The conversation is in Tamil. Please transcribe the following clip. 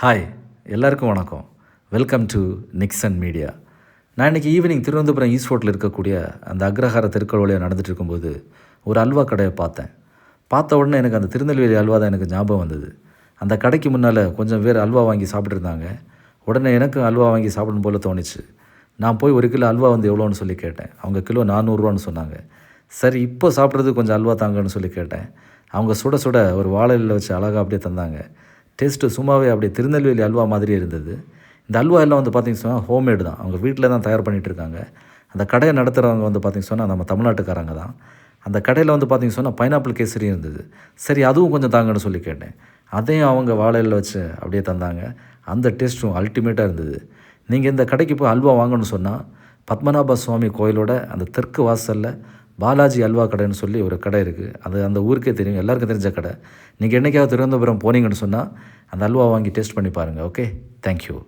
ஹாய் எல்லாருக்கும் வணக்கம். வெல்கம் டு நிக்சன் மீடியா நான் இன்றைக்கி ஈவினிங் திருவனந்தபுரம் ஈஸ்போர்ட்டில் இருக்கக்கூடிய அந்த அக்ரஹார தெருக்கள் வழியாக நடந்துட்டு இருக்கும்போது ஒரு அல்வா கடையை பார்த்தேன். பார்த்த உடனே எனக்கு அந்த திருநெல்வேலி அல்வா தான் எனக்கு ஞாபகம் வந்தது. அந்த கடைக்கு முன்னால் கொஞ்சம் பேர் அல்வா வாங்கி சாப்பிட்ருந்தாங்க உடனே எனக்கும் அல்வா வாங்கி சாப்பிடணும் போல தோணுச்சு. நான் போய் ஒரு கிலோ அல்வா வந்து எவ்வளோன்னு சொல்லி கேட்டேன். அவங்க கிலோ நானூறுரூவான்னு சொன்னாங்க. சரி இப்போ சாப்பிட்றது கொஞ்சம் அல்வா தாங்கன்னு சொல்லி கேட்டேன். அவங்க சுட சுட ஒரு வாழையில் வச்சு அழகாக அப்படியே தந்தாங்க. டேஸ்ட்டு சும்மாவே அப்படியே திருநெல்வேலி அல்வா மாதிரியே இருந்தது. இந்த அல்வா எல்லாம் வந்து பார்த்திங்க சொன்னால் ஹோம்மேடு தான். அவங்க வீட்டில் தான் தயார் பண்ணிகிட்டு இருக்காங்க. அந்த கடையை நடத்துகிறவங்க வந்து பார்த்திங்க சொன்னால் நம்ம தமிழ்நாட்டுக்காரங்க தான். அந்த கடையில் வந்து பார்த்திங்க சொன்னால் பைனாப்பிள் கேசரி இருந்தது. சரி அதுவும் கொஞ்சம் தாங்கன்னு சொல்லி கேட்டேன். அதையும் அவங்க வாழையில் வச்சு அப்படியே தந்தாங்க. அந்த டேஸ்ட்டும் அல்டிமேட்டாக இருந்தது. நீங்கள் இந்த கடைக்கு போய் அல்வா வாங்கணும்னு சொன்னால் பத்மநாப சுவாமி கோயிலோட அந்த தெற்கு வாசலில் பாலாஜி அல்வா கடைன்னு சொல்லி ஒரு கடை இருக்குது அது அந்த ஊருக்கே தெரியும். எல்லாருக்கும் தெரிஞ்ச கடை. நீங்கள் என்றைக்காவது திருவனந்தபுரம் போனீங்கன்னு சொன்னால் அந்த அல்வா வாங்கி டேஸ்ட் பண்ணி பாருங்கள் ஓகே தேங்க்யூ